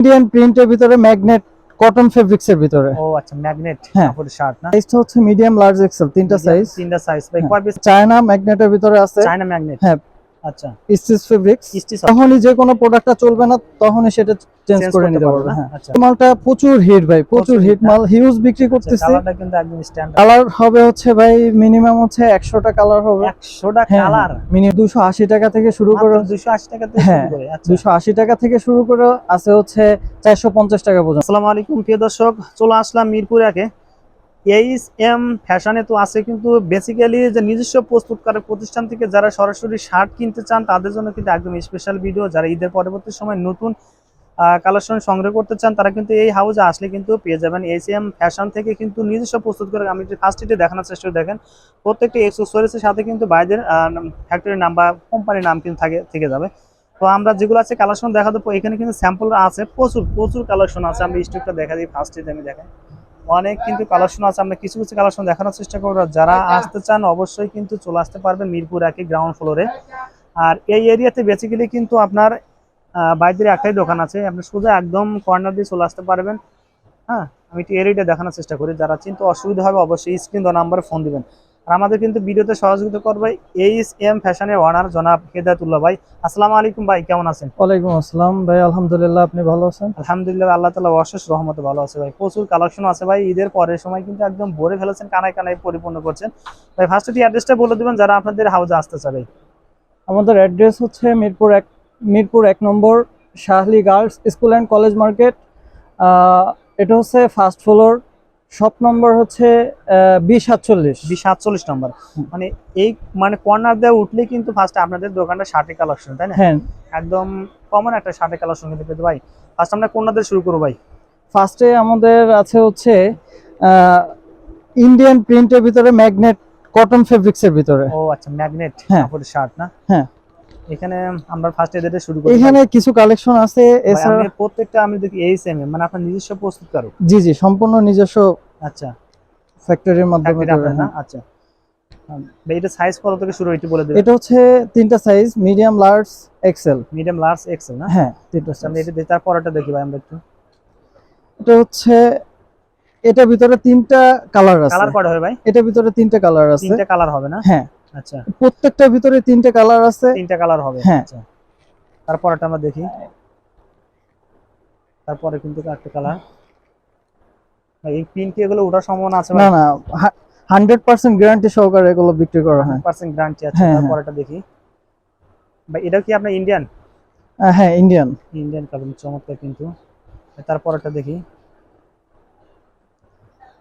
Indian প্রিন্টের ভিতরে magnet cotton fabrics এর ভিতরে ও আচ্ছা ম্যাগনেট হ্যাঁ। কাপড়ের শার্ট না সাইজটা হচ্ছে মিডিয়াম লার্জ এক্সেল তিনটা সাইজ তিনটা সাইজ ভাই। কয় পিস চায়না ম্যাগনেটের ভিতরে আছে চায়না ম্যাগনেট হ্যাঁ। আচ্ছা। Stitch fabrics. তখনই যে কোনো প্রোডাক্টটা চলবে না তখনই সেটা চেঞ্জ করে নিতে পারবে পারবে। হ্যাঁ আচ্ছা। মালটা প্রচুর হিট ভাই প্রচুর হিট মাল হিউজ বিক্রি করতেছি। কালারটা কিন্তু একদম স্ট্যান্ডার্ড কালার হবে হচ্ছে ভাই মিনিমাম হচ্ছে একশোটা কালার হবে। 100টা হ্যাঁ কালার মিনিমাম টাকা থেকে শুরু করে 280 টাকা থেকে হ্যাঁ, শুরু করে আচ্ছা। দুশো আশি টাকা থেকে শুরু করে আছে হচ্ছে চারশো পঞ্চাশ টাকা পর্যন্ত। আসসালামু আলাইকুম প্রিয় দর্শক চলে আসলাম মিরপুর একে। এইচ এম ফ্যাশনে তো আছে কিন্তু বেসিক্যালি যে নিজস্ব প্রস্তুতকারক প্রতিষ্ঠান থেকে যারা সরাসরি শার্ট কিনতে চান তাদের জন্য কিন্তু একদম স্পেশাল ভিডিও যারা ঈদের পরবর্তী সময় নতুন কালেকশন সংগ্রহ করতে চান তারা কিন্তু এই হাউজে আসলে কিন্তু পেয়ে যাবেন। এইচ এম ফ্যাশন থেকে কিন্তু নিজস্ব প্রস্তুত করে আমি ফার্স্ট ইটে দেখানোর চেষ্টা দেখেন প্রত্যেকটি এক্সেসরিজের সাথে কিন্তু বাইরের ফ্যাক্টরির নাম বা কোম্পানির নাম কিন্তু থাকে থেকে যাবে। তো আমরা যেগুলো আছে কালেকশন দেখাতে পারি, এখানে কিন্তু স্যাম্পল আছে প্রচুর প্রচুর কালেকশন আছে আমি স্টকটা দেখা দিই ফার্স্ট আমি দেখাই। অনেক কিন্তু কালেকশন আছে। আমরা কিছু কিছু কালেকশন দেখানোর চেষ্টা করব। যারা আসতে চান অবশ্যই কিন্তু চলে আসতে পারবে মিরপুর একই গ্রাউন্ড ফ্লোরে আর এই এরিয়াতে বেসিক্যালি কিন্তু আপনার বাইদের একটাই দোকান আছে। আপনি সোজা একদম কর্নার দিয়ে চলে আসতে পারবেন। হ্যাঁ আমি একটু এরিয়াটা দেখানোর চেষ্টা করি। যারা চিন্তা অসুবিধা হবে অবশ্যই স্ক্রিন দ নাম্বারে ফোন দিবেন। আর আমাদের কিন্তু ভিডিওতে সহযোগিতা করবে এইচ এম ফ্যাশনের ওনার জনাব হেদায়তুল্লাহ ভাই। আসসালামু আলাইকুম ভাই কেমন আছেন? ওয়ালাইকুম আসসালাম ভাই আলহামদুলিল্লাহ আপনি ভালো আছেন? আলহামদুলিল্লাহ আল্লাহ তালা অশেষ রহমতে ভালো আছে ভাই। প্রচুর কালেকশন আছে ভাই ঈদের পরের সময় কিন্তু একদম ভরে ফেলেছেন কানায় কানায় পরিপূর্ণ করছেন। ভাই ফার্স্ট অ্যাড্রেসটা বলে দেবেন যারা আপনাদের হাউজে আসতে চাবে। আমাদের অ্যাড্রেস হচ্ছে মিরপুর এক মিরপুর এক নম্বর Shahali girls school and college market. এটা হচ্ছে ফার্স্ট ফ্লোর শপ নম্বর হচ্ছে বিশ সাতচল্লিশ। বিশ সাতচল্লিশ নম্বর মানে এই মানে কর্নার দিয়ে উঠলে কিন্তু ফার্স্ট আপনাদের দোকানটা শার্টের কালেকশন তাই না? হ্যাঁ। একদম কমন একটা শার্টের কালেকশন কিন্তু পেতে ভাই। ফার্স্ট আমরা কর্নার দিয়ে শুরু করব ভাই? ফার্স্টে আমাদের আছে হচ্ছে ইন্ডিয়ান প্রিন্টের ভিতরে ম্যাগনেট কটন ফেব্রিক্সের ভিতরে। ও আচ্ছা ম্যাগনেট হ্যাঁ। শার্ট না? হ্যাঁ। এখানে আমরা ফার্স্ট এদের শুরু করি এখানে কিছু কালেকশন আছে এছাড়া প্রত্যেকটা আমি দেখি এইচ এম মানে আপনার নিজস্ব প্রস্তুতকারক জি জি সম্পূর্ণ নিজস্ব আচ্ছা। ফ্যাক্টরির মাধ্যমে না? হ্যাঁ। আচ্ছা। এটা সাইজ কত থেকে শুরু একটু বলে দেবেন? এটা হচ্ছে তিনটা size medium large XL medium large XL না? হ্যাঁ তিনটা আচ্ছা, আমরা এটা দেখি তারপরটা দেখি ভাই আমরা একটু। এটা হচ্ছে এটা ভিতরে তিনটা কালার আছে। কালার কটা হবে ভাই? এটা ভিতরে তিনটা কালার আছে। তিনটা কালার হবে না? হ্যাঁ। আচ্ছা। প্রত্যেকটার ভিতরে তিনটা কালার আছে। তিনটা কালার হবে। হ্যাঁ। আচ্ছা। তারপরটা আমরা দেখি। তারপরে কিন্তু একটা কালার। এই পিন কি এগুলো ওঠার সম্ভাবনা আছে না না। হান্ড্রেড পার্সেন্ট গ্যারান্টি সহকারে এগুলো বিক্রি করা হয়। পার্সেন্ট গ্যারান্টি আছে। হ্যাঁ, হ্যাঁ। দেখি। ভাই এটা কি আপনার ইন্ডিয়ান হ্যাঁ ইন্ডিয়ান ইন্ডিয়ান কাপড় চমৎকার কিন্তু। তারপরটা দেখি।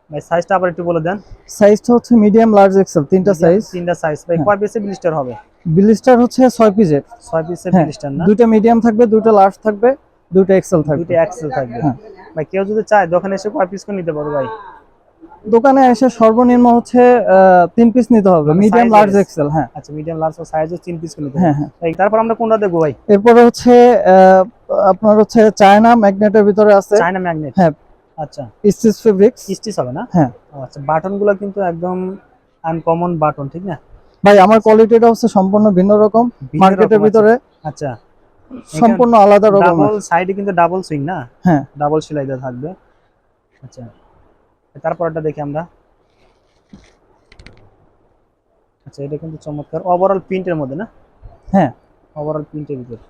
ভাই সাইজটা আবার একটু বলে দেন। সাইজটা হচ্ছে মিডিয়াম লার্জ এক্সেল তিনটা সাইজ তিনটা সাইজ ভাই হ্যাঁ। কয় পিসে ব্লিস্টার হবে? ব্লিস্টার হচ্ছে ছয় পিসের ছয় পিসের ব্লিস্টার না? দুইটা মিডিয়াম থাকবে দুটো লার্জ থাকবে দুটো এক্সেল থাকবে। দুইটা এক্সেল থাকবে। হ্যাঁ। ভাই কেউ যদি চায় দোকানে এসে কয় পিস করে নিতে পারবে ভাই? দোকানে এসে সর্বনিম্ন হচ্ছে তিন পিস নিতে হবে। মিডিয়াম লার্জ এক্সেল হ্যাঁ। আচ্ছা মিডিয়াম লার্জ ও সাইজও তিন পিস নিতে হ্যাঁ হবে। হ্যাঁ ভাই, তারপর আমরা কোনটা দেখব ভাই? এরপরে হচ্ছে আপনার হচ্ছে চায়না ম্যাগনেটের ভিতরে আছে। China magnet. হ্যাঁ। আচ্ছা। Stitch fabrics. স্টিচ হবে না? হ্যাঁ। আচ্ছা কিন্তু একদম আনকমন বাটন ঠিক না? ভাই আমার কোয়ালিটিটা হচ্ছে সম্পূর্ণ ভিন্ন রকম মার্কেটের ভিতরে আচ্ছা। সম্পূর্ণ আলাদা রকম ডাবল সাইডে কিন্তু ডাবল সুইং না? হ্যাঁ। ডাবল সেলাই দেওয়া থাকবে। আচ্ছা। তারপরটা দেখি আমরা। আচ্ছা এটা কিন্তু চমৎকার। ওভারঅল প্রিন্টের মধ্যে না? হ্যাঁ। ওভারঅল প্রিন্টের ভিতরে।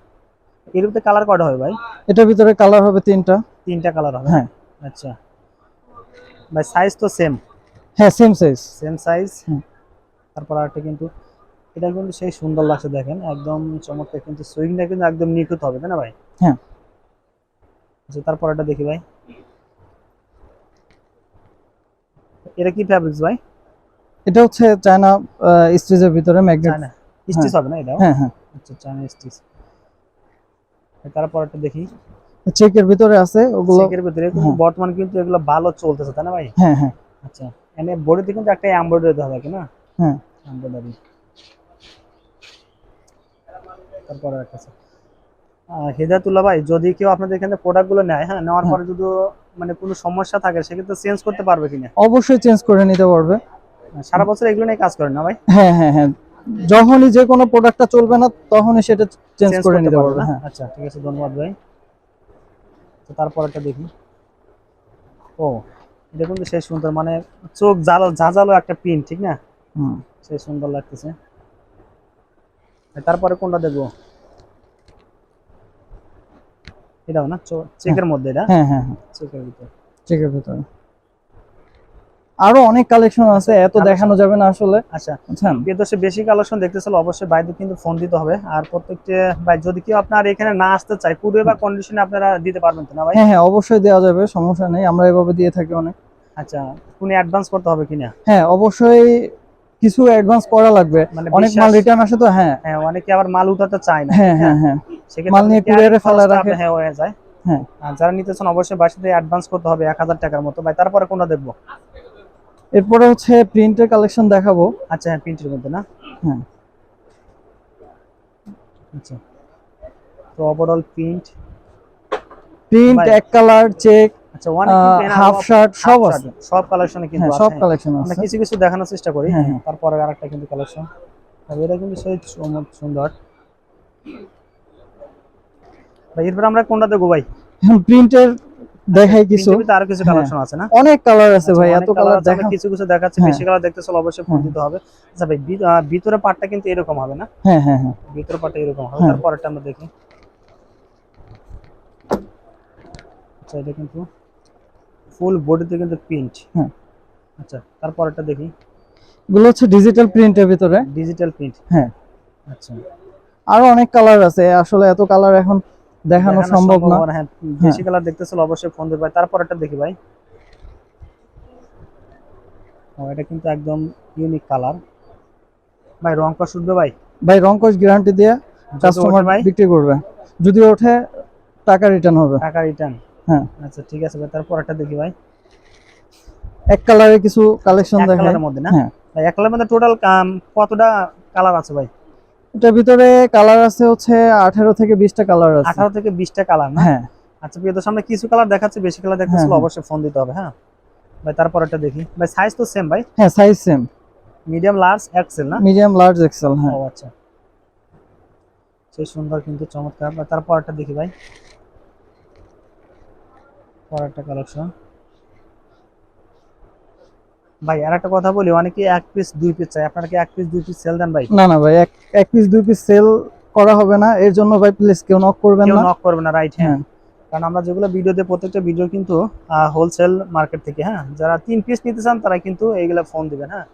এর ভিতরে কালার কটা হবে ভাই? এটার ভিতরে কালার হবে তিনটা। তিনটা কালার হবে। হ্যাঁ। আচ্ছা। ভাই সাইজ তো সেম হ্যাঁ সেম সাইজ সেম সাইজ তারপর আরেকটা কিন্তু এটা কিন্তু সেই সুন্দর লাগছে দেখেন। একদম চমৎকার কিন্তু সুইংটা কিন্তু একদম নিখুঁত হবে তাই না ভাই? হ্যাঁ। আচ্ছা তারপর এটা দেখি ভাই। এটা কি ফ্যাব্রিক্স ভাই? এটা হচ্ছে চায়না স্টিচের ভিতরে ম্যাগনেট চায়না স্টিচ হবে না এটাও? হ্যাঁ হ্যাঁ। আচ্ছা চায়না স্টিচ তারপর একটা দেখি। চেকের ভিতরে আছে ওগুলো চেকের ভিতরে হ্যাঁ। বর্তমানে কিন্তু এগুলো ভালো চলতেছে তাই না ভাই? হ্যাঁ হ্যাঁ। আচ্ছা এনে বডিতে কিন্তু একটা এমব্রয়ডারি দেওয়া থাকে না? হ্যাঁ। এমব্রয়ডারি তারপরে একটা আছে। আহ, হেদায়তুল্লাহ ভাই যদি কেউ আপনাদের এখানে প্রোডাক্টগুলো নেয় হ্যাঁ নেওয়ার হ্যাঁ। পরে যদি মানে কোনো সমস্যা থাকে সেক্ষেত্রে চেঞ্জ করতে পারবে কিনা অবশ্যই চেঞ্জ করে নিতে পারবে। সারা বছর এগুলো নিয়ে কাজ করেন না ভাই? হ্যাঁ হ্যাঁ হ্যাঁ। যখনই যে কোনো প্রোডাক্টটা চলবে না তখনই সেটা চেঞ্জ করে নিতে পারবে হ্যাঁ। আচ্ছা ঠিক আছে ধন্যবাদ ভাই। তো তারপর একটা দেখি। ও এটা কিন্তু সেই সুন্দর মানে চোখ জালো ঝাঁঝালো একটা পিন ঠিক না? হুম। সেই সুন্দর লাগতেছে। তারপরে কোনটা দেখব? এটাও না? চেকের মধ্যে এটা? হ্যাঁ হ্যাঁ হ্যাঁ। চেকের ভিতরে। চেকের ভিতরে। আরও অনেক কালেকশন আছে এত দেখানো যাবে না আসলে। আচ্ছা। বুঝছেন? বিদেশে বেশি কালেকশন দেখতেছিল অবশ্যই বাইরে কিন্তু ফোন দিতে হবে। আর প্রত্যেকটা ভাই যদি কেউ আপনার এখানে না আসতে চায় পুরো বা কন্ডিশনে আপনারা দিতে পারবেন তো না ভাই? হ্যাঁ হ্যাঁ অবশ্যই দেওয়া যাবে সমস্যা নেই আমরা এভাবে দিয়ে থাকি অনেক। আচ্ছা কোনো অ্যাডভান্স করতে হবে কিনা হ্যাঁ অবশ্যই কিছু অ্যাডভান্স করা লাগবে। মানে অনেক মাল রিটার্ন আসে তো হ্যাঁ। হ্যাঁ অনেকে আবার মাল উঠাতে চায় না হ্যাঁ হ্যাঁ হ্যাঁ। সেক্ষেত্রে মাল নিয়ে carry ফেলা রাখে। হ্যাঁ হয়ে যায়। হ্যাঁ। আর যারা নিতে চান অবশ্যই বাসাতে অ্যাডভান্স করতে হবে এক হাজার টাকার মতো। ভাই তারপরে কোনটা দেখব? এরপরে হচ্ছে প্রিন্টের কালেকশন দেখাবো। আচ্ছা হ্যাঁ প্রিন্টের মধ্যে না? হ্যাঁ। আচ্ছা। তো ওভারঅল প্রিন্ট প্রিন্ট এক কালার চেক আচ্ছা অনেক হাফ শার্ট সব আছে। সব কালেকশনে কিন্তু হ্যাঁ আছে। সব হ্যাঁ। কালেকশন আমরা কিছু কিছু দেখানোর চেষ্টা করি। হ্যাঁ, হ্যাঁ। তারপরে আরেকটা কিন্তু কালেকশন এটা কিন্তু সেই সুন্দর। ভাই এরপর আমরা কোনটা দেখব ভাই? প্রিন্টের দেখাই কিছু। আরও কিছু হ্যাঁ। কালেকশন আছে না? অনেক কালার আছে ভাই আচ্ছা, এত কালার দেখা কিছু কিছু দেখাচ্ছে হ্যাঁ। বেশি কালার দেখতে চলো অবশ্যই ফোন হ্যাঁ। দিতে হবে। আচ্ছা ভাই ভিতরে পার্টটা কিন্তু এরকম হবে না? হ্যাঁ হ্যাঁ হ্যাঁ। ভিতরে পার্টটা এরকম হবে। হ্যাঁ। তারপরটা আমরা দেখি। আচ্ছা এটা কিন্তু ফুল বডিতে কিন্তু প্রিন্ট হ্যাঁ। আচ্ছা তারপরটা দেখি। এগুলো হচ্ছে ডিজিটাল প্রিন্টের ভিতরে। ডিজিটাল প্রিন্ট হ্যাঁ। আচ্ছা। আরও অনেক কালার আছে। আসলে এত কালার এখন দেখানো সম্ভব না। হ্যাঁ বেশি কালার দেখতেছিল অবশ্যই ফোন দেবে তারপর একটা দেখি ভাই। ও এটা কিন্তু একদম ইউনিক কালার ভাই রং কস উঠবে ভাই। ভাই রংকশ গ্যারান্টি দিয়ে কাস্টমার ভাই। বিক্রি করবে। যদি ওঠে টাকা রিটার্ন হবে। টাকা রিটার্ন হ্যাঁ। আচ্ছা ঠিক আছে ভাই তারপর একটা দেখি ভাই। এক কালারে কিছু কালেকশন দেখায় মধ্যে না? হ্যাঁ। ভাই এক কালারের মধ্যে টোটাল কতটা কালার আছে ভাই? এটার ভিতরে কালার আছে হচ্ছে আঠারো থেকে বিশটা কালার আছে। আঠারো থেকে বিশটা কালার না? হ্যাঁ। আচ্ছা প্রিয় দর্শক, আমরা কিছু কালার দেখাচ্ছি বেশি কালার দেখতেছিল হ্যাঁ। অবশ্যই ফোন দিতে হবে হ্যাঁ? ভাই তারপর একটা দেখি। ভাই সাইজ তো সেম ভাই? হ্যাঁ size same medium large XL না? মিডিয়াম লার্জ এক্সেল হ্যাঁ। ও আচ্ছা। সেই সুন্দর কিন্তু চমৎকার। তারপর একটা দেখি ভাই। পর একটা কালেকশন ভাই আর একটা কথা বলি অনেকে এক পিস দুই পিস চাই আপনারা কি এক পিস দুই পিস সেল দেন ভাই? না না ভাই এক এক পিস দুই পিস সেল করা হবে না। এর জন্য ভাই প্লিজ কেউ নক করবেন না। নক করবে না রাইট হ্যাঁ। হ্যাঁ। কারণ আমরা যেগুলো ভিডিওতে প্রত্যেকটা ভিডিও কিন্তু হোলসেল মার্কেট থেকে হ্যাঁ যারা তিন পিস নিতে চান তারা কিন্তু এইগুলা ফোন দিবেন হ্যাঁ।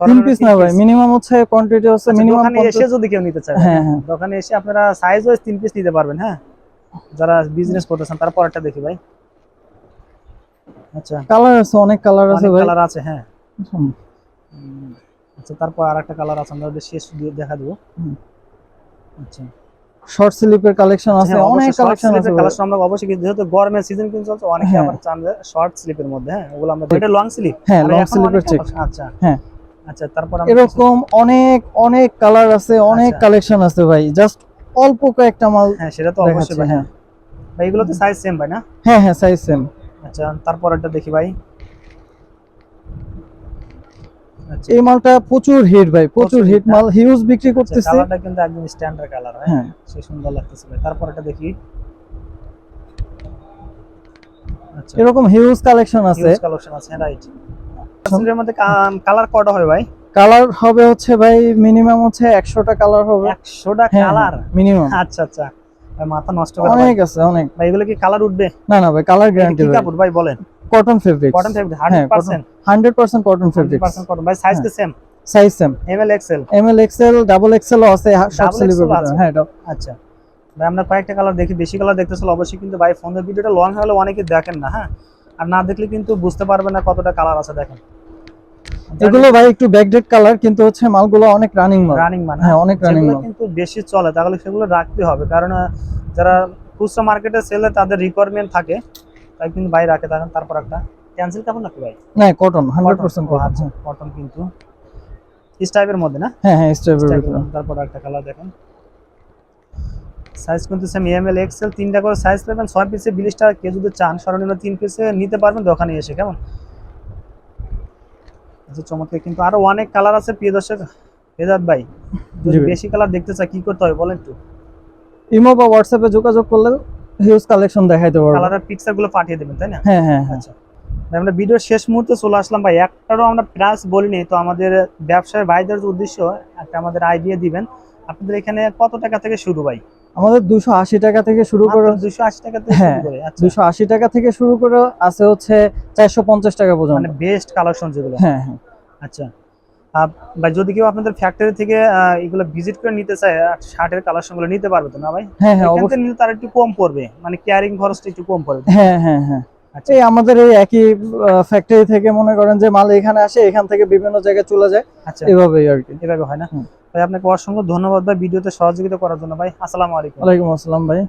তিন পিস না ভাই মিনিমাম হচ্ছে কোয়ান্টিটি হচ্ছে আচ্ছা, মিনিমাম দোকানে এসে যদি কেউ নিতে চায় হ্যাঁ হ্যাঁ দোকানে এসে আপনারা সাইজ ওয়াইজ তিন পিস নিতে পারবেন হ্যাঁ। যারা বিজনেস করতেছেন তারপর একটা দেখি ভাই। আচ্ছা। কালার আছে অনেক কালার আছে অনেক ভাই। কালার আছে হ্যাঁ। আচ্ছা। তারপর আর একটা কালার আছে আমরা শেষ দিয়ে দেখা দেবো। আচ্ছা। শর্ট স্লিপের কালেকশন আছে অনেক কালেকশন আছে ভাই। আমরা অবশ্যই কিন্তু যেহেতু গরমের সিজন কিন্তু চলছে অনেকে হ্যাঁ। আবার চান শর্ট স্লিপের মধ্যে হ্যাঁ ওগুলো আমরা এটা লং স্লিপ হ্যাঁ লং স্লিপের চেক আচ্ছা। হ্যাঁ। আচ্ছা তারপর এরকম অনেক অনেক কালার আছে অনেক আচ্ছা। কালেকশন আছে ভাই। জাস্ট অল্প কয়েকটা মাল হ্যাঁ সেটা তো অবশ্যই ভাই। হ্যাঁ। ভাই এগুলো তো সাইজ সেম ভাই না? হ্যাঁ হ্যাঁ সাইজ সেম আচ্ছা তারপর একটা দেখি ভাই। আচ্ছা। এই মালটা প্রচুর হিট ভাই প্রচুর হিট মাল হিউজ বিক্রি করতেছে। কালারটা কিন্তু একদম স্ট্যান্ডার্ড কালার হ্যাঁ? সে সুন্দর লাগতেছে ভাই। তারপর দেখি। আচ্ছা। এরকম হিউজ কালেকশন আছে। হিউজ কালেকশন আছে রাইট এর মধ্যে কালার কটা হবে ভাই? কালার হবে হচ্ছে ভাই মিনিমাম হচ্ছে একশোটা কালার হবে। 100টা হ্যাঁ কালার মিনিমাম আচ্ছা আচ্ছা। মাথা নষ্ট করে অনেক আছে অনেক। ভাই এগুলো কি কালার উঠবে? না না ভাই কালার গ্যারান্টি ভাই। কাপড়? ভাই বলেন। কটন ফেব্রিক কটন ফেব্রিক হ্যাঁ, 100% hundred percent cotton fabric 100% cotton ভাই সাইজ কি same size same M L XL M L XL double XL আছে Double আছে? হ্যাঁ এটা আচ্ছা। ভাই আমরা কয়েকটা কালার দেখি বেশি কালার দেখতেছিল অবশ্যই কিন্তু ভাই ফোনের ভিডিওটা লং হলে অনেকে দেখেন না হ্যাঁ? আর না দেখলে কিন্তু বুঝতে পারবেন না কতটা কালার আছে দেখেন। এগুলো ভাই একটু ব্যাকডেট কালার কিন্তু হচ্ছে মালগুলো অনেক রানিং মাল। রানিং মানে হ্যাঁ অনেক রানিং মাল। কিন্তু বেশি চলে তাহলে সেগুলো রাখতে হবে। কারণ যারা খুচরা মার্কেটে সেলে তাদের রিকোয়ারমেন্ট থাকে। তাই কিন্তু ভাই রাখে থাকেন তারপর একটা। ক্যান্সেল কাপড় নাকি ভাই? না কটন হান্ড্রেড পার্সেন্ট কটন আচ্ছা কটন কিন্তু। স্টাইপের মধ্যে না? হ্যাঁ হ্যাঁ ভিতরে। মধ্যে। তারপর একটা কালার দেখেন। সাইজ কিন্তু সেম এম এল এক্সেল তিনটা করে সাইজ পাবেন। ছয় পিসে বিশ টাকা কেউ যদি চান সর্বনিম্ন তিন পিসে নিতে পারবেন দোকানে এসে কেমন? আচ্ছা চমৎকার। কিন্তু আরও অনেক কালার আছে প্রিয় দর্শক। হেজাদ ভাই যদি বেশি কালার দেখতে চাই কি করতে হবে বলেন একটু? ইমো বা হোয়াটসঅ্যাপে যোগাযোগ করলে হিউজ কালেকশন দেখাইতে পারব। কালারের পিকচারগুলো পাঠিয়ে দেবেন তাই না? হ্যাঁ হ্যাঁ হ্যাঁ। আচ্ছা। আমরা ভিডিওর শেষ মুহূর্তে চলে আসলাম ভাই। একটারও আমরা প্রাইস বলিনি তো আমাদের ব্যবসায় ভাইদের উদ্দেশ্য একটা আমাদের আইডিয়া দিবেন। আপনাদের এখানে কত টাকা থেকে শুরু ভাই? আমাদের দুশো আশি টাকা থেকে শুরু করে দুশো আশি টাকা থেকে হ্যাঁ, শুরু করে আচ্ছা। দুশো আশি টাকা থেকে শুরু করে আছে হচ্ছে চারশো পঞ্চাশ টাকা পর্যন্ত। মানে বেস্ট কালেকশন যেগুলো। হ্যাঁ হ্যাঁ। আচ্ছা। ভাই যদি কেউ আপনাদের ফ্যাক্টরি থেকে এগুলো ভিজিট করে নিতে চায় শার্টের কালেকশনগুলো নিতে পারবে তো না ভাই? হ্যাঁ হ্যাঁ অবশ্যই। নিলে তার একটু কম পড়বে। মানে ক্যারিং খরচটা একটু কম পড়বে। হ্যাঁ হ্যাঁ হ্যাঁ। আচ্ছা। এই আমাদের এই একই ফ্যাক্টরি থেকে মনে করেন যে মাল এখানে আসে এখান থেকে বিভিন্ন জায়গায় চলে যায়। আচ্ছা। এভাবেই আর কি। এভাবে হয় না। ভাই, আপনাকে অসংখ্য ধন্যবাদ ভাই, ভিডিওতে সহযোগিতা করার জন্য ভাই। আসসালামু আলাইকুম। ওয়ালাইকুম আসসালাম ভাই।